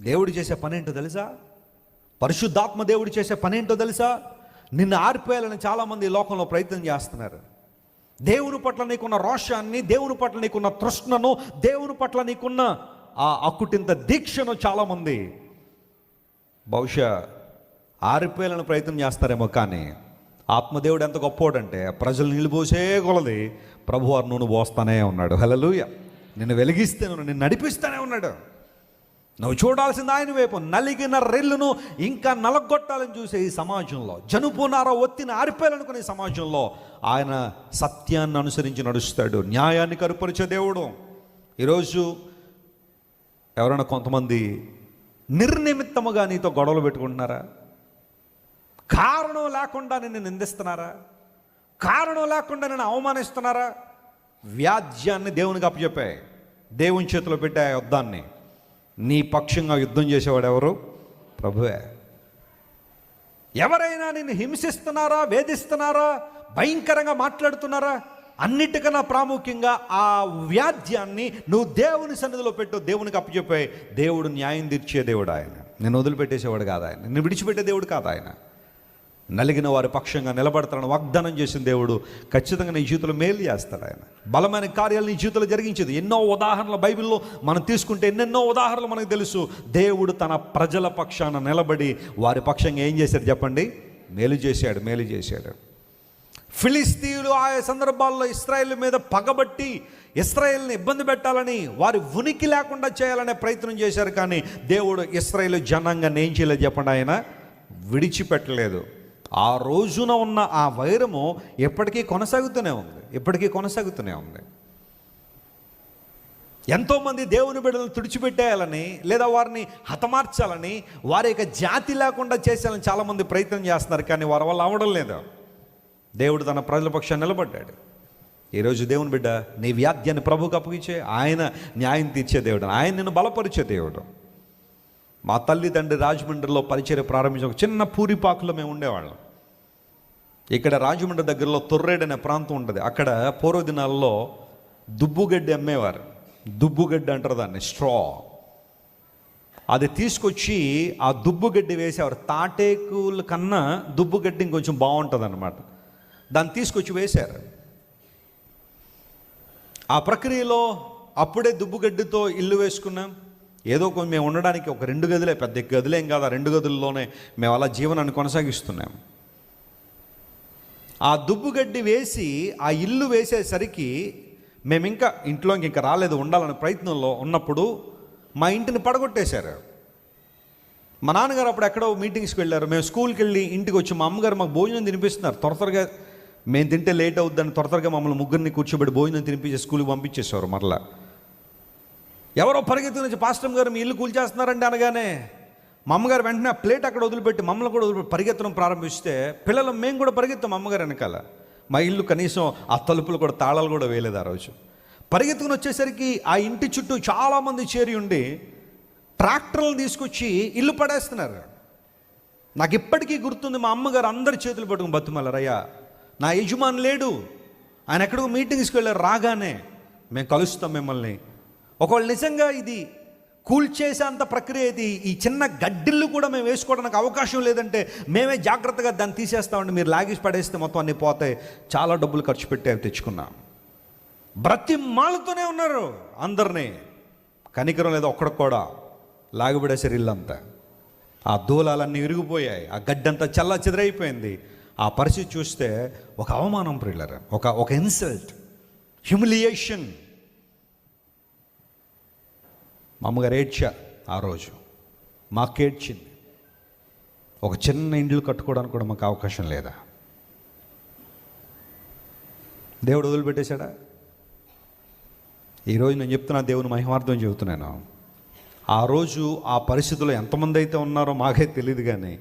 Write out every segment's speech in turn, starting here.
దేవుడు చేసే పని ఏంటో తెలుసా? పరిశుద్ధాత్మ దేవుడు చేసే పని ఏంటో తెలుసా? నిన్ను ఆరిపోయాలని చాలామంది ఈ లోకంలో ప్రయత్నం చేస్తున్నారు. దేవుని పట్ల నీకున్న రోషాన్ని దేవుని పట్ల నీకున్న తృష్ణను దేవుని పట్ల నీకున్న ఆ అక్కుటింత దీక్షను చాలామంది బహుశా ఆరిపోయాలని ప్రయత్నం చేస్తారేమో కానీ ఆత్మదేవుడు ఎంత గొప్పోడంటే ప్రజలు నిలిపోసే కొలది ప్రభువారు నూనె పోస్తానే ఉన్నాడు. హలలుయ నిన్ను వెలిగిస్తే నిన్ను నడిపిస్తానే ఉన్నాడు. నువ్వు చూడాల్సింది ఆయన వైపు. నలిగిన రెల్లును ఇంకా నలగొట్టాలని చూసే ఈ సమాజంలో. జనుపునార ఒత్తిని ఆరిపోయాలనుకునే సమాజంలో ఆయన సత్యాన్ని అనుసరించి నడుస్తాడు. న్యాయాన్ని కరుపరిచే దేవుడు. ఈరోజు ఎవరైనా కొంతమంది నిర్నిమిత్తముగా నీతో గొడవలు పెట్టుకుంటున్నారా? కారణం లేకుండా నిన్ను నిందిస్తున్నారా? కారణం లేకుండా నేను అవమానిస్తున్నారా? వ్యాజ్యాన్ని దేవునికి అప్పచెప్పాయి. దేవుని చేతిలో పెట్టే ఆ యుద్ధాన్ని. నీ పక్షంగా యుద్ధం చేసేవాడు ఎవరు? ప్రభువే. ఎవరైనా నిన్ను హింసిస్తున్నారా వేధిస్తున్నారా భయంకరంగా మాట్లాడుతున్నారా? అన్నిటికన్నా ప్రాముఖ్యంగా ఆ వ్యాధ్యాన్ని నువ్వు దేవుని సన్నిధిలో పెట్టు దేవునికి అప్పచెప్పాయి. దేవుడు న్యాయం తీర్చే దేవుడు ఆయన. నేను వదిలిపెట్టేసేవాడు కాదు ఆయన. నిన్ను విడిచిపెట్టే దేవుడు కాదు ఆయన. నలిగిన వారి పక్షంగా నిలబడతాడని వాగ్దానం చేసిన దేవుడు ఖచ్చితంగా నీ జీవితంలో మేలు చేస్తాడు ఆయన. బలమైన కార్యాలు నీ జీవితంలో జరిగించేది. ఎన్నో ఉదాహరణలు బైబిల్లో మనం తీసుకుంటే ఎన్నెన్నో ఉదాహరణలు మనకు తెలుసు. దేవుడు తన ప్రజల పక్షాన నిలబడి వారి పక్షంగా ఏం చేశాడు చెప్పండి? మేలు చేశాడు మేలు చేశాడు. ఫిలిస్తీన్లు ఆయా సందర్భాల్లో ఇస్రాయేల్ మీద పగబట్టి ఇస్రాయేల్ని ఇబ్బంది పెట్టాలని వారి ఉనికి లేకుండా చేయాలనే ప్రయత్నం చేశారు కానీ దేవుడు ఇస్రాయేల్ జనాంగాన్ని ఏం చేయలేదు చెప్పండి ఆయన? విడిచిపెట్టలేదు. ఆ రోజున ఉన్న ఆ వైరము ఎప్పటికీ కొనసాగుతూనే ఉంది. ఎప్పటికీ కొనసాగుతూనే ఉంది. ఎంతోమంది దేవుని బిడ్డలను తుడిచిపెట్టేయాలని లేదా వారిని హతమార్చాలని వారి యొక్క జాతి లేకుండా చేసేయాలని చాలామంది ప్రయత్నం చేస్తున్నారు కానీ వారి వల్ల అవడం లేదు. దేవుడు తన ప్రజల పక్షాన్ని నిలబడ్డాడు. ఈరోజు దేవుని బిడ్డ నీ వ్యాధ్యాన్ని ప్రభుకు అప్పగించే ఆయన న్యాయం తీర్చే దేవుడు. ఆయన నిన్ను బలపరిచే దేవుడు. మా తల్లిదండ్రి రాజమండ్రిలో పరిచయం ప్రారంభించిన ఒక చిన్న పూరిపాకులో మేము ఉండేవాళ్ళం. ఇక్కడ రాజమండ్రి దగ్గరలో తొర్రేడు అనే ప్రాంతం ఉంటుంది. అక్కడ పూర్వ దినాల్లో దుబ్బుగడ్డి అమ్మేవారు. దుబ్బుగడ్డి అంటారు దాన్ని స్ట్రా. అది తీసుకొచ్చి ఆ దుబ్బుగడ్డి వేసేవారు. తాటేకుల కన్నా దుబ్బుగడ్డి ఇంకొంచెం బాగుంటుంది అనమాట దాన్ని తీసుకొచ్చి వేశారు. ఆ ప్రక్రియలో అప్పుడే దుబ్బుగడ్డితో ఇల్లు వేసుకున్నాం. ఏదో కొంచెం మేము ఉండడానికి ఒక రెండు గదులే పెద్ద గదులేం కాదు ఆ రెండు గదుల్లోనే మేము అలా జీవనాన్ని కొనసాగిస్తున్నాం. ఆ దుబ్బుగడ్డి వేసి ఆ ఇల్లు వేసేసరికి మేము ఇంకా ఇంట్లోకి ఇంకా రాలేదు ఉండాలనే ప్రయత్నంలో ఉన్నప్పుడు మా ఇంటిని పడగొట్టేశారు. మా నాన్నగారు అప్పుడు ఎక్కడో మీటింగ్స్కి వెళ్ళారు. మేము స్కూల్కి వెళ్ళి ఇంటికి వచ్చి మా అమ్మగారు మాకు భోజనం తినిపిస్తున్నారు. త్వర త్వరగా మేము తింటే లేట్ అవుద్దని త్వర త్వరగా మమ్మల్ని ముగ్గురిని కూర్చోబెట్టి భోజనం తినిపించి స్కూల్కి పంపించేసేవారు మరలా. ఎవరో పరిగెత్తుకుని నుంచి పాస్టమ్ గారు మీ ఇల్లు కూల్చేస్తున్నారండి అనగానే మా అమ్మగారు వెంటనే ఆ ప్లేట్ అక్కడ వదిలిపెట్టి మమ్మల్ని కూడా వదిలిపెట్టి పరిగెత్తడం ప్రారంభిస్తే పిల్లలు మేము కూడా పరిగెత్తాం అమ్మగారు వెనకాల. మా ఇల్లు కనీసం ఆ తలుపులు కూడా తాళాలు కూడా వేయలేదు ఆ రోజు. పరిగెత్తుకుని వచ్చేసరికి ఆ ఇంటి చుట్టూ చాలామంది చేరి ఉండి ట్రాక్టర్లు తీసుకొచ్చి ఇల్లు పడేస్తున్నారు. నాకు ఇప్పటికీ గుర్తుంది మా అమ్మగారు అందరి చేతులు పట్టుకుని బతుమల్లరయ్యా నా యజమాని లేడు. ఆయన ఎక్కడికో మీటింగ్స్కి వెళ్ళారు రాగానే మేము కలుస్తాం మిమ్మల్ని. ఒకవేళ నిజంగా ఇది కూల్చేసేంత ప్రక్రియ ఇది ఈ చిన్న గడ్డిళ్ళు కూడా మేము వేసుకోవడానికి అవకాశం లేదంటే మేమే జాగ్రత్తగా దాన్ని తీసేస్తామండి. మీరు లాగేసి పడేస్తే మొత్తం అన్నీ పోతాయి. చాలా డబ్బులు ఖర్చు పెట్టి అవి తెచ్చుకున్నాం. బ్రతి మాలుతూనే ఉన్నారు అందరినీ. కనికరం లేదు ఒక్కడికి కూడా. లాగబడేసారు ఇల్లంతా. ఆ దూలాలన్నీ విరిగిపోయాయి. ఆ గడ్డంతా చల్ల చెదరైపోయింది. ఆ పరిస్థితి చూస్తే ఒక అవమానం ప్రిల్లర్ ఒక ఒక ఇన్సల్ట్ హ్యూమిలియేషన్ మా అమ్మగారు ఏడ్చా ఆ రోజు. మాకేడ్చింది. ఒక చిన్న ఇండ్లు కట్టుకోవడానికి కూడా మాకు అవకాశం లేదా? దేవుడు వదిలిపెట్టేశాడా? ఈరోజు నేను చెప్తున్నా దేవుని మహిమార్థం చెబుతున్నాను. ఆ రోజు ఆ పరిస్థితుల్లో ఎంతమంది అయితే ఉన్నారో మాకే తెలియదు కానీ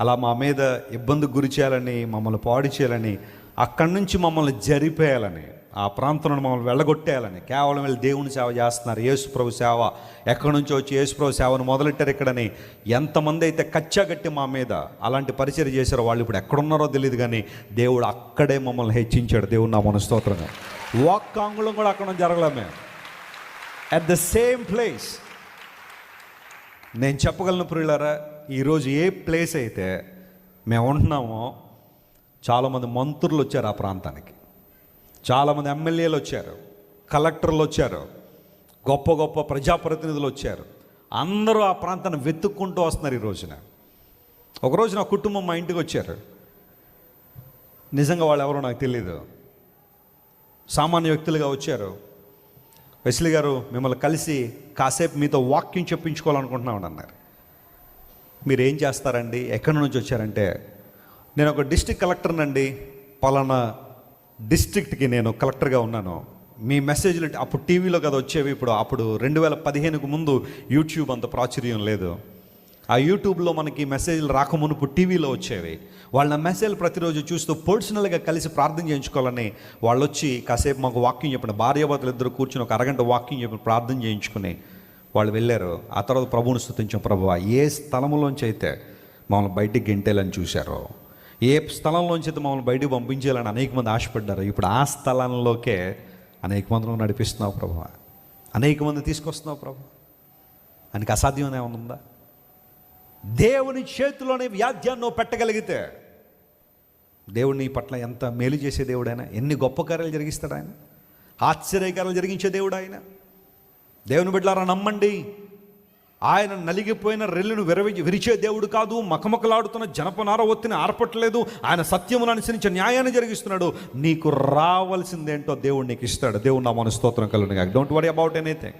అలా మా మీద ఇబ్బందికి గురి చేయాలని మమ్మల్ని పాడు చేయాలని అక్కడి నుంచి మమ్మల్ని జరిపేయాలని ఆ ప్రాంతంలో మమ్మల్ని వెళ్ళగొట్టేయాలని. కేవలం వెళ్ళి దేవుని సేవ చేస్తున్నారు. యేసుప్రభు సేవ. ఎక్కడి నుంచి వచ్చి యేసుప్రభు సేవను మొదలెట్టారు ఇక్కడని ఎంతమంది అయితే కచ్చగట్టి మా మీద అలాంటి పరిచయం చేశారో వాళ్ళు ఇప్పుడు ఎక్కడున్నారో తెలియదు కానీ దేవుడు అక్కడే మమ్మల్ని హెచ్చించాడు. దేవుడు నా మన స్తోత్రంగా ఒక్క అంగుళం కూడా అక్కడ జరగలే మేము. అట్ ద సేమ్ ప్లేస్ నేను చెప్పగలను ప్రియులారా ఈరోజు ఏ ప్లేస్ అయితే మేము ఉంటున్నామో చాలామంది మంత్రులు వచ్చారు ఆ ప్రాంతానికి. చాలామంది ఎమ్మెల్యేలు వచ్చారు కలెక్టర్లు వచ్చారు గొప్ప గొప్ప ప్రజాప్రతినిధులు వచ్చారు. అందరూ ఆ ప్రాంతాన్ని వెతుక్కుంటూ వస్తున్నారు ఈ రోజున. ఒకరోజు నా కుటుంబం మా ఇంటికి వచ్చారు. నిజంగా వాళ్ళు ఎవరో నాకు తెలియదు సామాన్య వ్యక్తులుగా వచ్చారు. వెస్లీ గారు మిమ్మల్ని కలిసి కాసేపు మీతో వాక్యం చెప్పించుకోవాలనుకుంటున్నామని అన్నారు. మీరు ఏం చేస్తారండి? ఎక్కడి నుంచి వచ్చారంటే నేను ఒక డిస్టిక్ కలెక్టర్నండి పలానా డిస్ట్రిక్ట్కి నేను కలెక్టర్గా ఉన్నాను. మీ మెసేజ్లు అప్పుడు టీవీలో కదా వచ్చేవి ఇప్పుడు అప్పుడు రెండు వేల పదిహేనుకు ముందు యూట్యూబ్ అంత ప్రాచుర్యం లేదు. ఆ యూట్యూబ్లో మనకి మెసేజ్లు రాకమునుపు టీవీలో వచ్చేవి. వాళ్ళ మెసేజ్ ప్రతిరోజు చూస్తూ పర్సనల్గా కలిసి ప్రార్థన చేయించుకోవాలని వాళ్ళు వచ్చి కాసేపు మాకు వాక్యం చెప్పిన భార్యాభర్తలు ఇద్దరు కూర్చుని ఒక అరగంట వాక్యం చెప్పిన ప్రార్థన చేయించుకుని వాళ్ళు వెళ్ళారు. ఆ తర్వాత ప్రభువుని స్థుతించాం ప్రభు ఏ స్థలంలోంచి అయితే మమ్మల్ని బయటికి గెంటేయాలని చూశారో ఏ స్థలంలోంచి మమ్మల్ని బయటకు పంపించాలని అనేక మంది ఆశపడ్డారు. ఇప్పుడు ఆ స్థలంలోకే అనేక మందిని నడిపిస్తున్నావు ప్రభు అనేక మంది తీసుకొస్తున్నావు ప్రభు. అనికి అసాధ్యం ఏమైనా ఉందా? దేవుని చేతిలోనే వ్యాధ్యాన్ని నువ్వు పెట్టగలిగితే దేవుడు నీ పట్ల ఎంత మేలు చేసే దేవుడు ఆయన ఎన్ని గొప్ప కార్యాలు జరిగిస్తాడు ఆయన? ఆశ్చర్యకార్యాలు జరిగించే దేవుడు ఆయన? దేవుని బిడ్డలారా నమ్మండి. ఆయన నలిగిపోయిన రెల్లును విరవి విరిచే దేవుడు కాదు. మకమకలాడుతున్న జనపనార ఒత్తిని ఆర్పట్లేదు. ఆయన సత్యమును అనుసరించి న్యాయాన్ని జరిగిస్తున్నాడు. నీకు రావాల్సిందేంటో దేవుడు నీకు ఇస్తాడు. దేవుడు నా మన స్తోత్రం కలుగును డోంట్ వరీ అబౌట్ ఎనీథింగ్